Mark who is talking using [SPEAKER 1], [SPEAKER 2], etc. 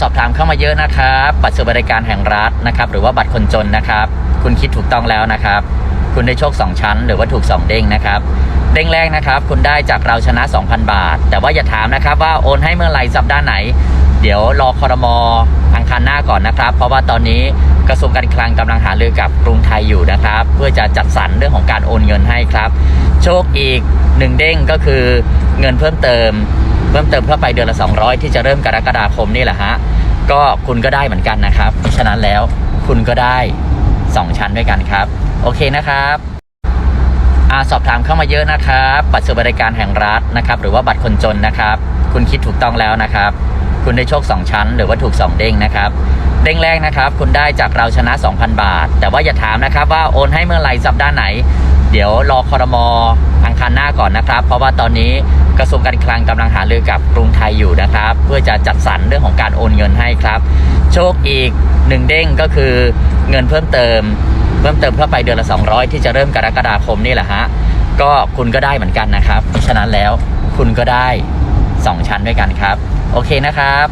[SPEAKER 1] สอบถามเข้ามาเยอะนะครับ บัตรสวัสดิการแห่งรัฐนะครับ หรือว่าบัตรคนจนนะครับ คุณคิดถูกต้องแล้วนะครับ คุณได้โชค 2 ชั้น หรือว่าถูก 2 เด้งนะครับเด้งแรกนะครับ คุณได้จากเราชนะ 2,000 บาท แต่ว่าอย่าถามนะครับว่าโอนให้เมื่อไหร่สัปดาห์ไหน เดี๋ยวรอคอรมออังคารหน้าก่อนนะครับ เพราะว่าตอนนี้กระทรวงการคลังกำลังหารือกับกรุงไทยอยู่นะครับ เพื่อจะจัดสรรเรื่องของการโอนเงินให้ครับ โชคอีกหนึ่งเด้งก็คือเงินเพิ่มเติม เพิ่มเติมเพื่อไปเดือนละ 200 ที่จะเริ่มกรกฎาคมนี่แหละฮะก็คุณก็ได้เหมือนกันนะครับเพราะฉะนั้นแล้วคุณก็ได้ 2 ชั้นด้วยกันครับ โอเคนะครับอาสอบถามเข้ามาเยอะนะครับ บัตรสวัสดิการแห่งรัฐนะครับ หรือว่าบัตรคนจนนะครับ คุณคิดถูกต้องแล้วนะครับ คุณได้โชค 2 ชั้น หรือว่าถูก 2 เด้งนะครับเด้งแรกนะครับ คุณได้จากเราชนะ 2,000 บาท แต่ว่าอย่าถามนะครับว่าโอนให้เมื่อไหร่สัปดาห์ไหน เดี๋ยวรอคอรมออังคารหน้าก่อนนะครับ เพราะว่าตอนนี้กระทรวงการคลังกำลังหารือกับกรุงไทยอยู่นะครับ เพื่อจะจัดสรรเรื่องของการโอนเงินให้ครับ โชคอีกหนึ่งเด้งก็คือเงินเพิ่มเติม เพิ่มเติมเพื่อไปเดือนละ 200 ที่จะเริ่มกรกฎาคมนี่แหละฮะก็คุณก็ได้เหมือนกันนะครับฉะนั้นแล้วคุณก็ได้ 2 ชั้นด้วยกันครับ โอเคนะครับ